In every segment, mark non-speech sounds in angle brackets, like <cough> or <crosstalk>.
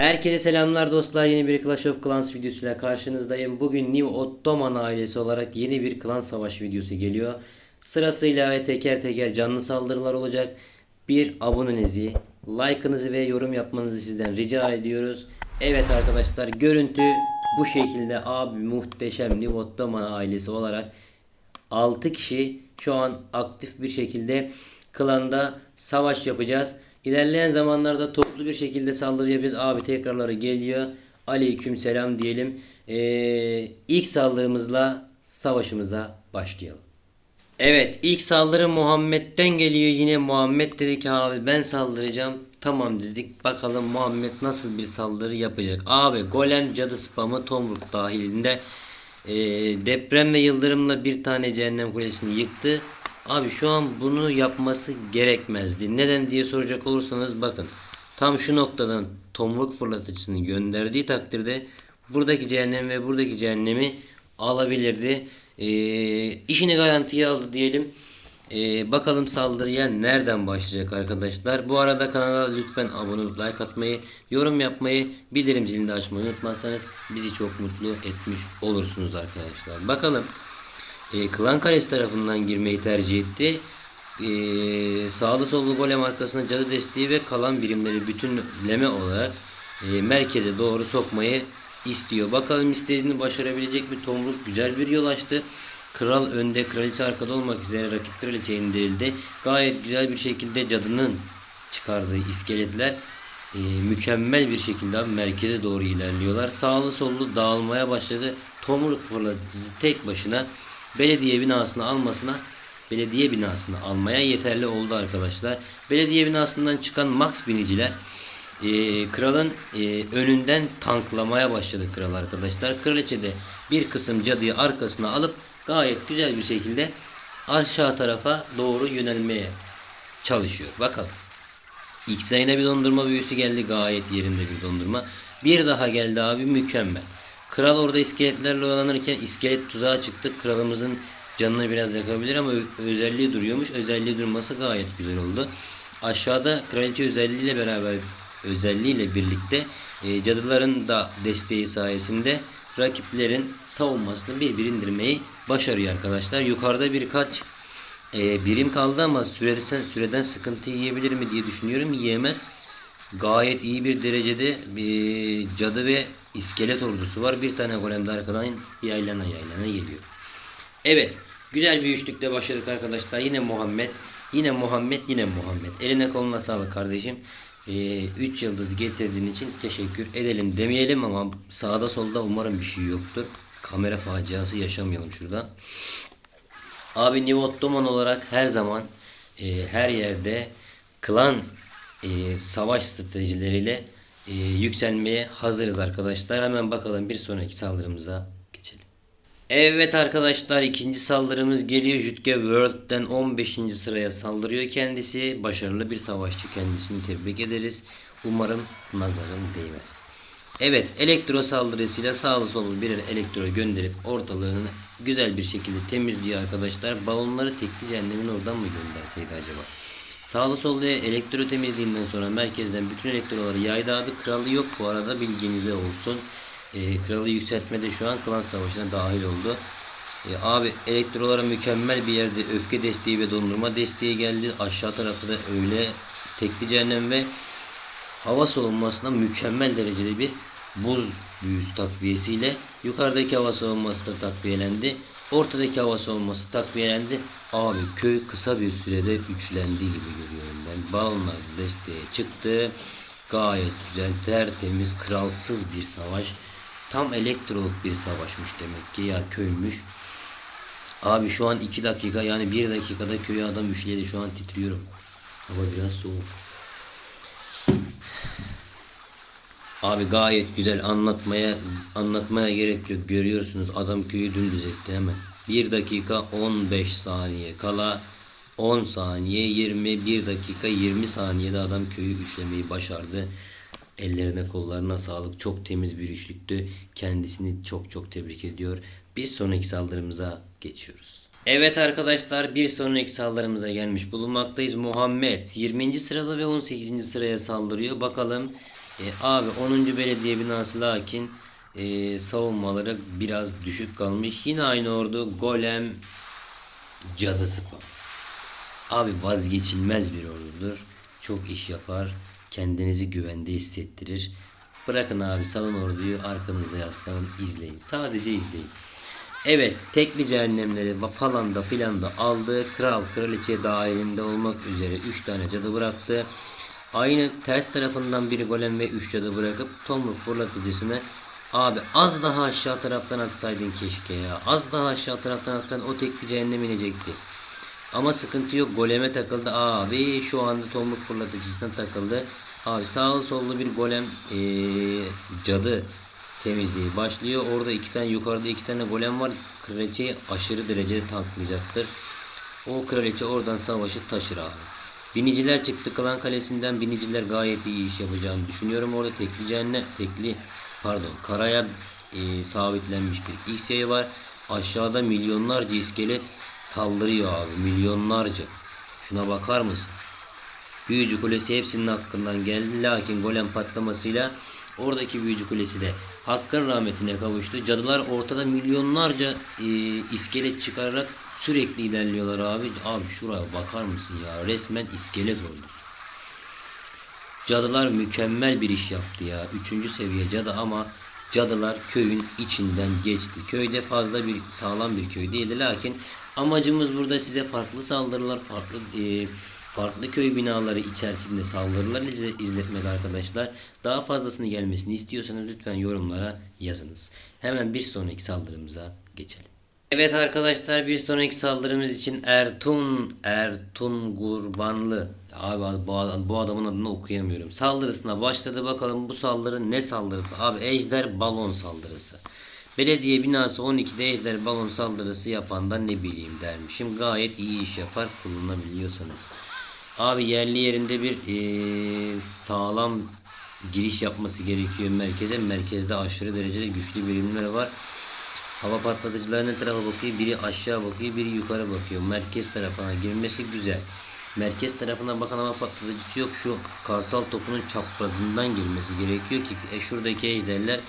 Herkese selamlar dostlar. Yeni bir Clash of Clans videosuyla karşınızdayım. Bugün New Ottoman ailesi olarak yeni bir klan savaş videosu geliyor. Sırasıyla ve teker teker canlı saldırılar olacak. Bir abonenizi, like'ınızı ve yorum yapmanızı sizden rica ediyoruz. Evet arkadaşlar görüntü bu şekilde abi muhteşem New Ottoman ailesi olarak 6 kişi şu an aktif bir şekilde klanda savaş yapacağız. İlerleyen zamanlarda toplu bir şekilde saldırı yapacağız. Abi tekrarları geliyor. Aleyküm selam diyelim. Ee, ilk saldırımızla savaşımıza başlayalım. Evet ilk saldırı Muhammed'den geliyor. Yine Muhammed dedi ki abi ben saldıracağım. Tamam dedik. Bakalım Muhammed nasıl bir saldırı yapacak. Abi golem cadı spamı tomruk dahilinde ee, deprem ve yıldırımla bir tane cehennem kulesini yıktı. Abi şu an bunu yapması gerekmezdi. Neden diye soracak olursanız bakın. Tam şu noktadan tomruk fırlatıcısını gönderdiği takdirde buradaki cehennem ve buradaki cehennemi alabilirdi. Ee, işini garantiye aldı diyelim. Ee, bakalım saldırıya nereden başlayacak arkadaşlar. Bu arada kanala lütfen abone olup like atmayı, yorum yapmayı, bildirim zilini açmayı unutmazsanız bizi çok mutlu etmiş olursunuz arkadaşlar. Bakalım e, Klan Kalesi tarafından girmeyi tercih etti. E, sağlı sollu golem arkasına cadı desteği ve kalan birimleri bütünleme olarak e, merkeze doğru sokmayı istiyor. Bakalım istediğini başarabilecek mi? Tomruk güzel bir yol açtı. Kral önde, kraliçe arkada olmak üzere rakip kraliçe indirildi. Gayet güzel bir şekilde cadının çıkardığı iskeletler e, mükemmel bir şekilde merkeze doğru ilerliyorlar. Sağlı sollu dağılmaya başladı. Tomruk fırlatıcısı tek başına belediye binasını almasına belediye binasını almaya yeterli oldu arkadaşlar. Belediye binasından çıkan Max biniciler e, kralın e, önünden tanklamaya başladı kral arkadaşlar. Kraliçe de bir kısım cadıyı arkasına alıp gayet güzel bir şekilde aşağı tarafa doğru yönelmeye çalışıyor. Bakalım. İlk sayına bir dondurma büyüsü geldi. Gayet yerinde bir dondurma. Bir daha geldi abi mükemmel. Kral orada iskeletlerle oyalanırken iskelet tuzağa çıktı. Kralımızın canını biraz yakabilir ama özelliği duruyormuş. Özelliği durması gayet güzel oldu. Aşağıda kraliçe özelliğiyle beraber özelliğiyle birlikte e, cadıların da desteği sayesinde rakiplerin savunmasını bir bir indirmeyi başarıyor arkadaşlar. Yukarıda birkaç e, birim kaldı ama süreden, süreden sıkıntı yiyebilir mi diye düşünüyorum. Yiyemez. Gayet iyi bir derecede bir cadı ve iskelet ordusu var. Bir tane golem de arkadan yaylana yaylana geliyor. Evet. Güzel bir üçlükle başladık arkadaşlar. Yine Muhammed. Yine Muhammed. Yine Muhammed. Eline koluna sağlık kardeşim. 3 yıldız getirdiğin için teşekkür edelim demeyelim ama sağda solda umarım bir şey yoktur. Kamera faciası yaşamayalım şuradan. Abi New Ottoman olarak her zaman e, her yerde klan e, savaş stratejileriyle e, yükselmeye hazırız arkadaşlar. Hemen bakalım bir sonraki saldırımıza geçelim. Evet arkadaşlar ikinci saldırımız geliyor. Jutge World'den 15. sıraya saldırıyor kendisi. Başarılı bir savaşçı kendisini tebrik ederiz. Umarım nazarın değmez. Evet elektro saldırısıyla sağlı sollu birer elektro gönderip ortalığını güzel bir şekilde temizliyor arkadaşlar. Balonları tekli cehennemin oradan mı gönderseydi acaba? Sağlı sollu elektro temizliğinden sonra merkezden bütün elektroları yaydı abi. Kralı yok bu arada bilginize olsun. Ee, kralı yükseltmede şu an klan savaşına dahil oldu. Ee, abi elektrolara mükemmel bir yerde öfke desteği ve dondurma desteği geldi. Aşağı tarafta da öyle tekli cehennem ve hava savunmasına mükemmel derecede bir buz büyüsü takviyesiyle yukarıdaki hava savunması da takviyelendi. Ortadaki hava savunması takviyelendi. Abi köy kısa bir sürede üçlendi gibi görüyorum ben. Balonlar desteğe çıktı. Gayet güzel, tertemiz, kralsız bir savaş. Tam elektroluk bir savaşmış demek ki ya köymüş. Abi şu an 2 dakika yani 1 dakikada köyü adam üçledi. Şu an titriyorum. Hava biraz soğuk. Abi gayet güzel anlatmaya anlatmaya gerek yok. Görüyorsunuz adam köyü dümdüz etti hemen. 1 dakika 15 saniye kala 10 saniye 20 1 dakika 20 saniyede adam köyü üçlemeyi başardı. Ellerine kollarına sağlık. Çok temiz bir üçlüktü. Kendisini çok çok tebrik ediyor. Bir sonraki saldırımıza geçiyoruz. Evet arkadaşlar bir sonraki saldırımıza gelmiş bulunmaktayız. Muhammed 20. sırada ve 18. sıraya saldırıyor. Bakalım e, abi 10. belediye binası lakin e, savunmaları biraz düşük kalmış. Yine aynı ordu golem cadısı. Abi vazgeçilmez bir ordudur. Çok iş yapar. Kendinizi güvende hissettirir. Bırakın abi salın orduyu arkanıza yaslanın izleyin. Sadece izleyin. Evet tekli cehennemleri falan da filan da aldı. Kral kraliçe dahilinde olmak üzere 3 tane cadı bıraktı. Aynı ters tarafından bir golem ve 3 cadı bırakıp tomruk fırlatıcısını Abi az daha aşağı taraftan atsaydın keşke ya. Az daha aşağı taraftan atsaydın o tekli cehennem inecekti. Ama sıkıntı yok. Goleme takıldı. Abi şu anda tomruk fırlatıcısına takıldı. Abi sağlı sollu bir golem ee, cadı temizliği başlıyor. Orada iki tane yukarıda iki tane golem var. Kraliçeyi aşırı derecede tanklayacaktır. O kraliçe oradan savaşı taşır abi. Biniciler çıktı Klan Kalesi'nden. Biniciler gayet iyi iş yapacağını düşünüyorum. Orada tekli cehennem, tekli pardon karaya e, sabitlenmiş bir X yayı var. Aşağıda milyonlarca iskelet saldırıyor abi. Milyonlarca. Şuna bakar mısın? Büyücü kulesi hepsinin hakkından geldi. Lakin golem patlamasıyla oradaki büyücü kulesi de hakkın rahmetine kavuştu. Cadılar ortada milyonlarca e, iskelet çıkararak sürekli ilerliyorlar abi. Abi şuraya bakar mısın ya? Resmen iskelet oldu. Cadılar mükemmel bir iş yaptı ya. Üçüncü seviye cadı ama cadılar köyün içinden geçti. Köyde fazla bir sağlam bir köy değildi. Lakin amacımız burada size farklı saldırılar, farklı e, farklı köy binaları içerisinde saldırılar izle- izletmek arkadaşlar. Daha fazlasını gelmesini istiyorsanız lütfen yorumlara yazınız. Hemen bir sonraki saldırımıza geçelim. Evet arkadaşlar bir sonraki saldırımız için Ertun Ertun Gurbanlı Abi bu, adam, bu adamın adını okuyamıyorum. Saldırısına başladı bakalım bu saldırı ne saldırısı? Abi ejder balon saldırısı. Belediye binası 12'de ejder balon saldırısı yapan da ne bileyim dermişim. Gayet iyi iş yapar kullanabiliyorsanız. Abi yerli yerinde bir eee, sağlam giriş yapması gerekiyor merkeze. Merkezde aşırı derecede güçlü birimler var. Hava patlatıcıları ne tarafa bakıyor? Biri aşağı bakıyor, biri yukarı bakıyor. Merkez tarafına girmesi güzel. Merkez tarafına bakan hava patlatıcısı yok. Şu kartal topunun çaprazından girmesi gerekiyor ki e, şuradaki ejderler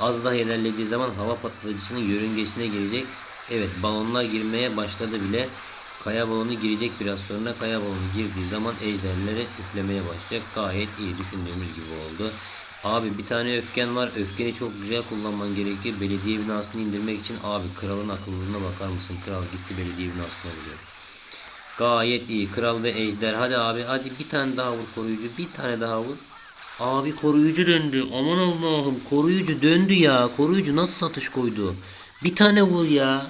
az daha ilerlediği zaman hava patlatıcısının yörüngesine girecek. Evet balonlar girmeye başladı bile. Kaya balonu girecek biraz sonra. Kaya balonu girdiği zaman ejderleri üflemeye başlayacak. Gayet iyi düşündüğümüz gibi oldu. Abi bir tane öfken var. Öfkeni çok güzel kullanman gerekiyor. Belediye binasını indirmek için abi kralın akıllılığına bakar mısın? Kral gitti belediye binasına vuruyor. Gayet iyi. Kral ve ejder. Hadi abi hadi bir tane daha vur koruyucu. Bir tane daha vur. Abi koruyucu döndü. Aman Allah'ım koruyucu döndü ya. Koruyucu nasıl satış koydu? Bir tane vur ya.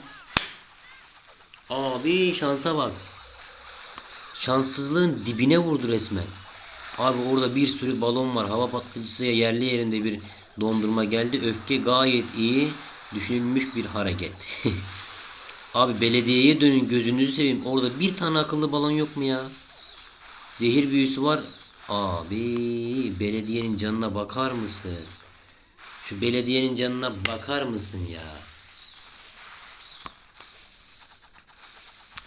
Abi şansa bak. Şanssızlığın dibine vurdu resmen. Abi orada bir sürü balon var. Hava patlayıcısı yerli yerinde bir dondurma geldi. Öfke gayet iyi düşünülmüş bir hareket. <laughs> Abi belediyeye dönün gözünüzü seveyim. Orada bir tane akıllı balon yok mu ya? Zehir büyüsü var. Abi belediyenin canına bakar mısın? Şu belediyenin canına bakar mısın ya?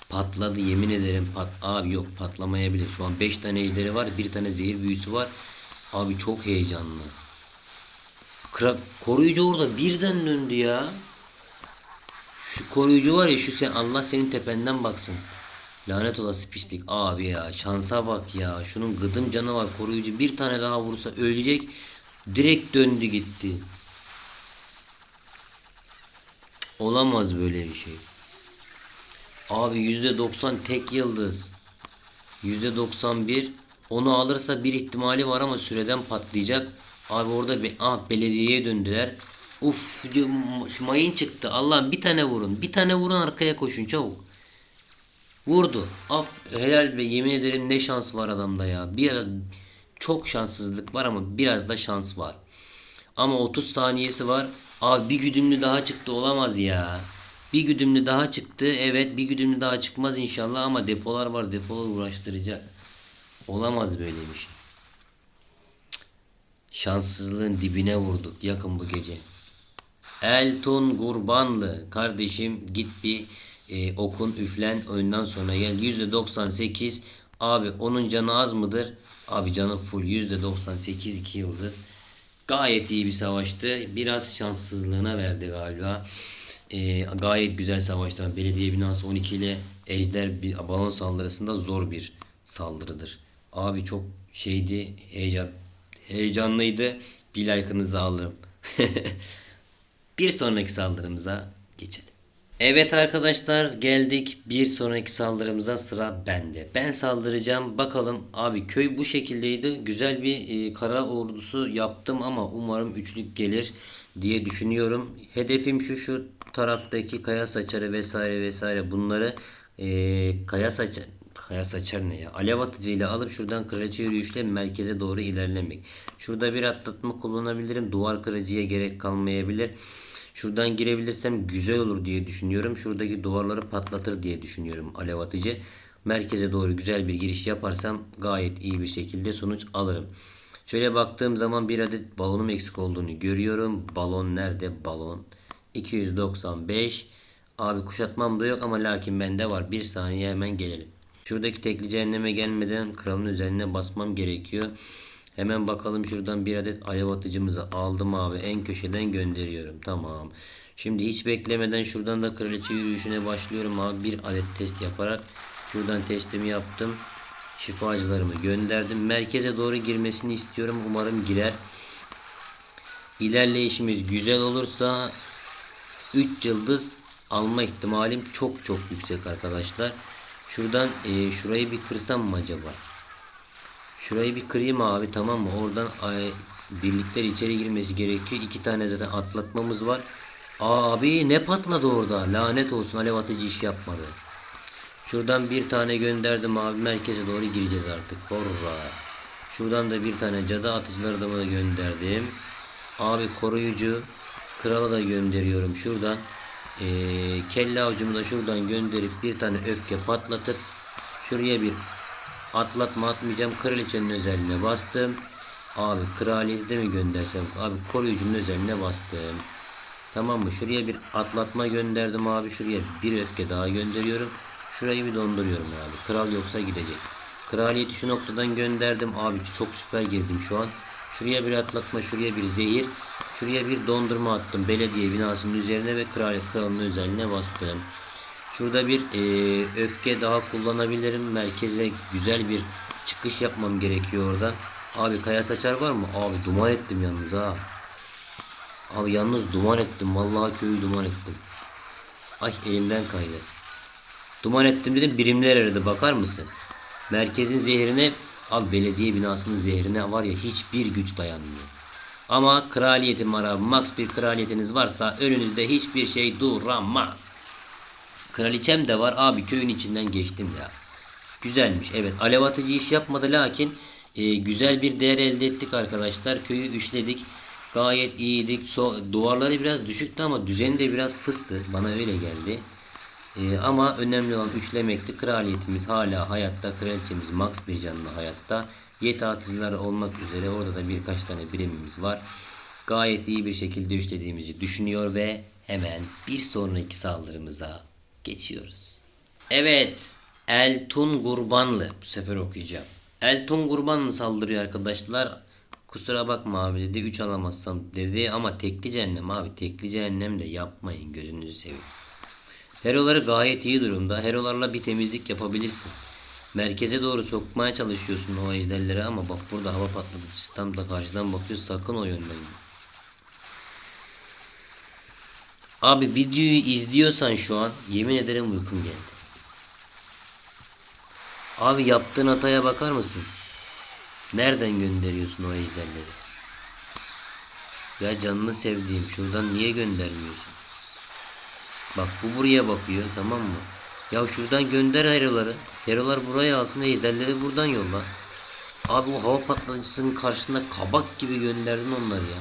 Patladı yemin ederim pat abi yok patlamayabilir. Şu an 5 tane ejderi var, bir tane zehir büyüsü var. Abi çok heyecanlı. Kra koruyucu orada birden döndü ya. Şu koruyucu var ya şu sen Allah senin tependen baksın. Lanet olası pislik abi ya şansa bak ya. Şunun gıdım canı var koruyucu bir tane daha vursa ölecek. Direkt döndü gitti. Olamaz böyle bir şey. Abi %90 tek yıldız. %91 onu alırsa bir ihtimali var ama süreden patlayacak. Abi orada be ah, belediyeye döndüler. Uf mayın çıktı. Allah'ım bir tane vurun. Bir tane vurun arkaya koşun çabuk. Vurdu. Af helal be yemin ederim ne şans var adamda ya. Bir ara çok şanssızlık var ama biraz da şans var. Ama 30 saniyesi var. Abi bir güdümlü daha çıktı olamaz ya. Bir güdümlü daha çıktı. Evet bir güdümlü daha çıkmaz inşallah ama depolar var. Depolar uğraştıracak. Olamaz böyle bir şey. Şanssızlığın dibine vurduk yakın bu gece. Elton Gurbanlı kardeşim git bir e, okun üflen oyundan sonra gel. %98 abi onun canı az mıdır? Abi canı full %98 2 yıldız. Gayet iyi bir savaştı. Biraz şanssızlığına verdi galiba. E, gayet güzel savaştı. Belediye binası 12 ile ejder bir balon saldırısında zor bir saldırıdır. Abi çok şeydi heyecan heyecanlıydı. Bir like'ınızı alırım. <laughs> bir sonraki saldırımıza geçelim. Evet arkadaşlar geldik bir sonraki saldırımıza sıra bende. Ben saldıracağım bakalım abi köy bu şekildeydi. Güzel bir e, kara ordusu yaptım ama umarım üçlük gelir diye düşünüyorum. Hedefim şu şu taraftaki kaya saçarı vesaire vesaire bunları e, kaya saçar Kaya saçar ne ya? Alev atıcıyla alıp şuradan kraliçe yürüyüşle merkeze doğru ilerlemek. Şurada bir atlatma kullanabilirim. Duvar kırıcıya gerek kalmayabilir. Şuradan girebilirsem güzel olur diye düşünüyorum. Şuradaki duvarları patlatır diye düşünüyorum alev atıcı. Merkeze doğru güzel bir giriş yaparsam gayet iyi bir şekilde sonuç alırım. Şöyle baktığım zaman bir adet balonum eksik olduğunu görüyorum. Balon nerede? Balon. 295. Abi kuşatmam da yok ama lakin bende var. Bir saniye hemen gelelim. Şuradaki tekli cehenneme gelmeden kralın üzerine basmam gerekiyor. Hemen bakalım şuradan bir adet alev atıcımızı aldım abi. En köşeden gönderiyorum. Tamam. Şimdi hiç beklemeden şuradan da kraliçe yürüyüşüne başlıyorum abi. Bir adet test yaparak şuradan testimi yaptım. Şifacılarımı gönderdim. Merkeze doğru girmesini istiyorum. Umarım girer. İlerleyişimiz güzel olursa 3 yıldız alma ihtimalim çok çok yüksek arkadaşlar. Şuradan e, şurayı bir kırsam mı acaba? Şurayı bir kırayım abi tamam mı? Oradan ay, birlikler içeri girmesi gerekiyor. İki tane zaten atlatmamız var. Abi ne patladı orada? Lanet olsun alev atıcı iş yapmadı. Şuradan bir tane gönderdim abi. Merkeze doğru gireceğiz artık. Horra. Şuradan da bir tane cadı atıcıları da gönderdim. Abi koruyucu krala da gönderiyorum. Şuradan ee, kelle avcımı da şuradan gönderip bir tane öfke patlatıp şuraya bir atlatma atmayacağım. Kraliçenin özelliğine bastım. Abi kraliyeti de mi göndersem? Abi koruyucunun özelliğine bastım. Tamam mı? Şuraya bir atlatma gönderdim abi. Şuraya bir öfke daha gönderiyorum. Şurayı bir donduruyorum abi. Kral yoksa gidecek. Kraliyeti şu noktadan gönderdim. Abi çok süper girdim şu an. Şuraya bir atlatma, şuraya bir zehir. Şuraya bir dondurma attım. Belediye binasının üzerine ve kraliyet kralının özelliğine bastım. Şurada bir e, öfke daha kullanabilirim. Merkeze güzel bir çıkış yapmam gerekiyor oradan. Abi kaya saçar var mı? Abi duman ettim yalnız ha. Abi yalnız duman ettim. Vallahi köyü duman ettim. Ay elimden kaydı. Duman ettim dedim birimler aradı bakar mısın? Merkezin zehrine abi belediye binasının zehrine var ya hiçbir güç dayanmıyor. Ama kraliyetim var. Max bir kraliyetiniz varsa önünüzde hiçbir şey duramaz. Kraliçem de var abi köyün içinden geçtim ya. Güzelmiş evet alev atıcı iş yapmadı lakin e, güzel bir değer elde ettik arkadaşlar. Köyü üçledik. Gayet iyiydik. So duvarları biraz düşüktü ama düzeni de biraz fıstı. Bana öyle geldi. E, ama önemli olan üçlemekti. Kraliyetimiz hala hayatta. Kraliçemiz Max bir canlı hayatta. Yeti atıcılar olmak üzere orada da birkaç tane birimimiz var. Gayet iyi bir şekilde üçlediğimizi düşünüyor ve hemen bir sonraki saldırımıza geçiyoruz. Evet, Eltun Gurbanlı bu sefer okuyacağım. Eltun Gurbanlı saldırıyor arkadaşlar. Kusura bakma abi dedi 3 alamazsam dedi ama tekli cehennem abi tekli cehennem de yapmayın gözünüzü seveyim. Heroları gayet iyi durumda. Herolarla bir temizlik yapabilirsin. Merkeze doğru sokmaya çalışıyorsun o ejderleri ama bak burada hava patlatıcısı tam da karşıdan bakıyor sakın o yönden. Abi videoyu izliyorsan şu an yemin ederim uykum geldi. Abi yaptığın hataya bakar mısın? Nereden gönderiyorsun o ejderleri? Ya canını sevdiğim şuradan niye göndermiyorsun? Bak bu buraya bakıyor tamam mı? Ya şuradan gönder heroları. Herolar buraya alsın ejderleri buradan yolla. Abi o hava patlayıcısının karşısında kabak gibi gönderdin onları ya.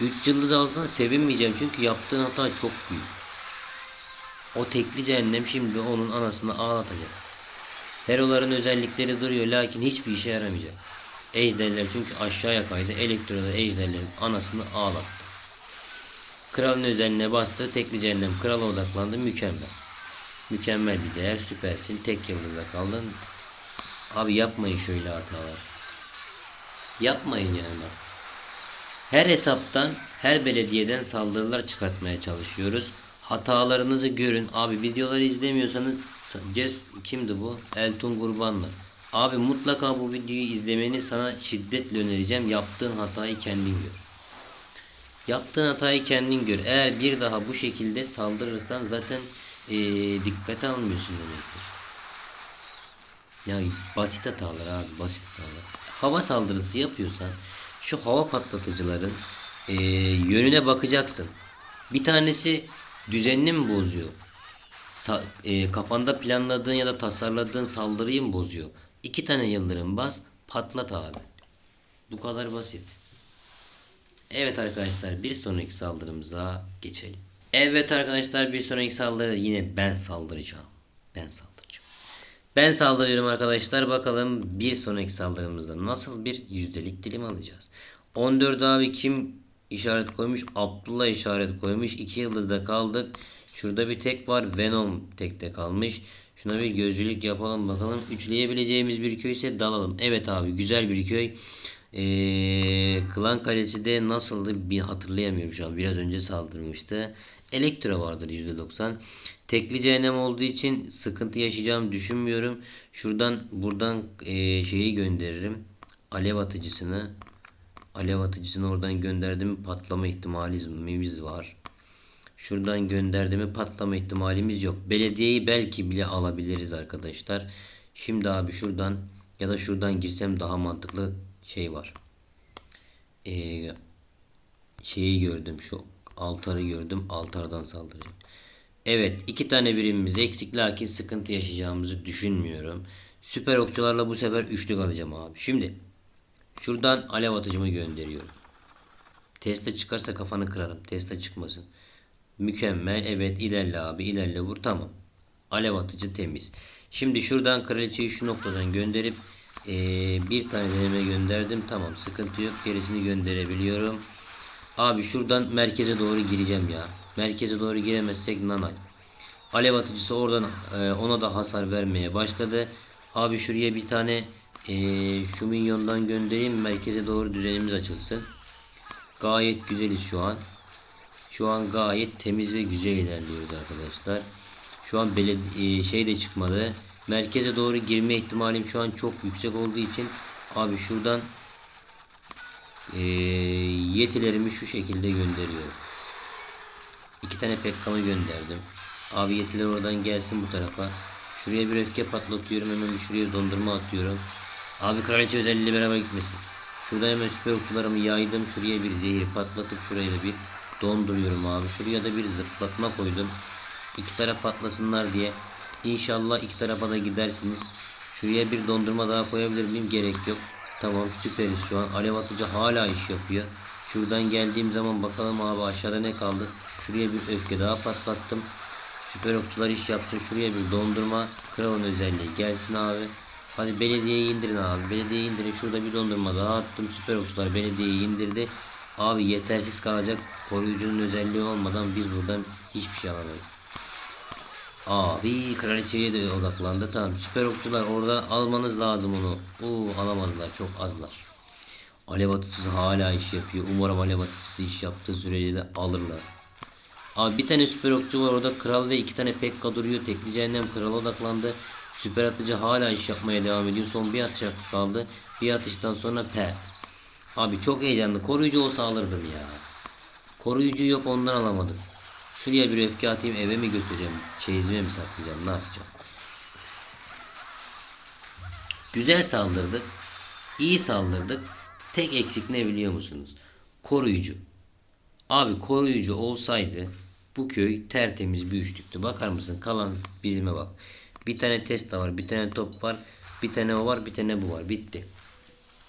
3 yıldız alsan sevinmeyeceğim çünkü yaptığın hata çok büyük. O tekli cehennem şimdi onun anasını ağlatacak. Heroların özellikleri duruyor lakin hiçbir işe yaramayacak. Ejderler çünkü aşağıya kaydı. Elektroda ejderlerin anasını ağlattı. Kralın özeline bastı. Tekli cehennem krala odaklandı. Mükemmel. Mükemmel bir değer. Süpersin. Tek yıldızda kaldın. Abi yapmayın şöyle hatalar. Yapmayın yani bak. Her hesaptan, her belediyeden saldırılar çıkartmaya çalışıyoruz. Hatalarınızı görün. Abi videoları izlemiyorsanız Ces kimdi bu? Elton Kurbanlı. Abi mutlaka bu videoyu izlemeni sana şiddetle önereceğim. Yaptığın hatayı kendin gör. Yaptığın hatayı kendin gör. Eğer bir daha bu şekilde saldırırsan zaten eee dikkate almıyorsun demektir. Ya basit hatalar abi basit hatalar. Hava saldırısı yapıyorsan şu hava patlatıcıların eee, yönüne bakacaksın. Bir tanesi düzenini mi bozuyor? Sa- eee, kafanda planladığın ya da tasarladığın saldırıyı mı bozuyor? İki tane yıldırım bas patlat abi. Bu kadar basit. Evet arkadaşlar bir sonraki saldırımıza geçelim. Evet arkadaşlar bir sonraki saldırı yine ben saldıracağım. Ben saldıracağım. Ben saldırıyorum arkadaşlar. Bakalım bir sonraki saldırımızda nasıl bir yüzdelik dilim alacağız. 14 abi kim işaret koymuş? Abdullah işaret koymuş. 2 yıldızda kaldık. Şurada bir tek var. Venom tekte kalmış. Şuna bir gözcülük yapalım bakalım. Üçleyebileceğimiz bir köy ise dalalım. Evet abi güzel bir köy. Ee, Klan Kalesi de nasıldı bir hatırlayamıyorum şu an. Biraz önce saldırmıştı. Elektro vardır %90. Tekli cehennem olduğu için sıkıntı yaşayacağımı düşünmüyorum. Şuradan buradan ee, şeyi gönderirim. Alev atıcısını. Alev atıcısını oradan gönderdim. Patlama ihtimalimiz var. Şuradan gönderdiğimi patlama ihtimalimiz yok. Belediyeyi belki bile alabiliriz arkadaşlar. Şimdi abi şuradan ya da şuradan girsem daha mantıklı şey var. Ee, şeyi gördüm şu altarı gördüm. Altardan saldıracağım. Evet iki tane birimimiz eksik lakin sıkıntı yaşayacağımızı düşünmüyorum. Süper okçularla bu sefer üçlük alacağım abi. Şimdi şuradan alev atıcımı gönderiyorum. Tesla çıkarsa kafanı kırarım. Tesla çıkmasın. Mükemmel. Evet ilerle abi ilerle vur. Tamam. Alev atıcı temiz. Şimdi şuradan kraliçeyi şu noktadan gönderip eee, bir tane deneme gönderdim. Tamam sıkıntı yok. Gerisini gönderebiliyorum. Abi şuradan merkeze doğru gireceğim ya. Merkeze doğru giremezsek nanay. Alev atıcısı oradan eee, ona da hasar vermeye başladı. Abi şuraya bir tane eee, şu minyondan göndereyim. Merkeze doğru düzenimiz açılsın. Gayet güzeliz şu an. Şu an gayet temiz ve güzel ilerliyoruz arkadaşlar. Şu an belediye şey de çıkmadı. Merkeze doğru girme ihtimalim şu an çok yüksek olduğu için abi şuradan eee, yetilerimi şu şekilde gönderiyorum. İki tane pekkamı gönderdim. Abi yetiler oradan gelsin bu tarafa. Şuraya bir öfke patlatıyorum. Hemen şuraya dondurma atıyorum. Abi kraliçe özelliğiyle beraber gitmesin. Şuradan hemen süper okçularımı yaydım. Şuraya bir zehir patlatıp şuraya da bir donduruyorum abi. Şuraya da bir zıplatma koydum. İki taraf patlasınlar diye. İnşallah iki tarafa da gidersiniz. Şuraya bir dondurma daha koyabilir miyim? Gerek yok. Tamam süperiz şu an. Alev atıcı hala iş yapıyor. Şuradan geldiğim zaman bakalım abi aşağıda ne kaldı. Şuraya bir öfke daha patlattım. Süper okçular iş yapsın. Şuraya bir dondurma. Kralın özelliği gelsin abi. Hadi belediyeyi indirin abi. Belediyeyi indirin. Şurada bir dondurma daha attım. Süper okçular belediyeyi indirdi. Abi yetersiz kalacak. Koruyucunun özelliği olmadan biz buradan hiçbir şey alamayız. Abi kraliçeye de odaklandı. Tamam süper okçular orada almanız lazım onu. Oo alamazlar çok azlar. Alev atıcısı hala iş yapıyor. Umarım alev atıcısı iş yaptığı sürece de alırlar. Abi bir tane süper okçu var orada kral ve iki tane pekka duruyor. Tekli cehennem krala odaklandı. Süper atıcı hala iş yapmaya devam ediyor. Son bir atış kaldı. Bir atıştan sonra pe. Abi çok heyecanlı. Koruyucu olsa alırdım ya. Koruyucu yok ondan alamadık. Şuraya bir öfke atayım eve mi götüreceğim? Çeyizime mi saklayacağım? Ne yapacağım? Güzel saldırdık. İyi saldırdık. Tek eksik ne biliyor musunuz? Koruyucu. Abi koruyucu olsaydı bu köy tertemiz bir üçlüktü. Bakar mısın? Kalan birime bak. Bir tane Tesla var, bir tane top var, bir tane o var, bir tane bu var. Bitti.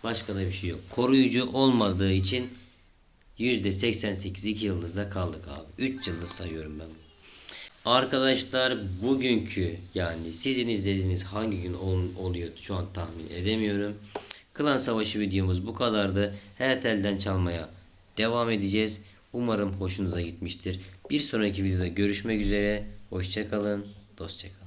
Başka da bir şey yok. Koruyucu olmadığı için %88 2 yıldızda kaldık abi. 3 yıldız sayıyorum ben. Arkadaşlar bugünkü yani sizin izlediğiniz hangi gün ol- oluyor şu an tahmin edemiyorum. Klan Savaşı videomuz bu kadardı. Her telden çalmaya devam edeceğiz. Umarım hoşunuza gitmiştir. Bir sonraki videoda görüşmek üzere. Hoşçakalın. Dostçakalın.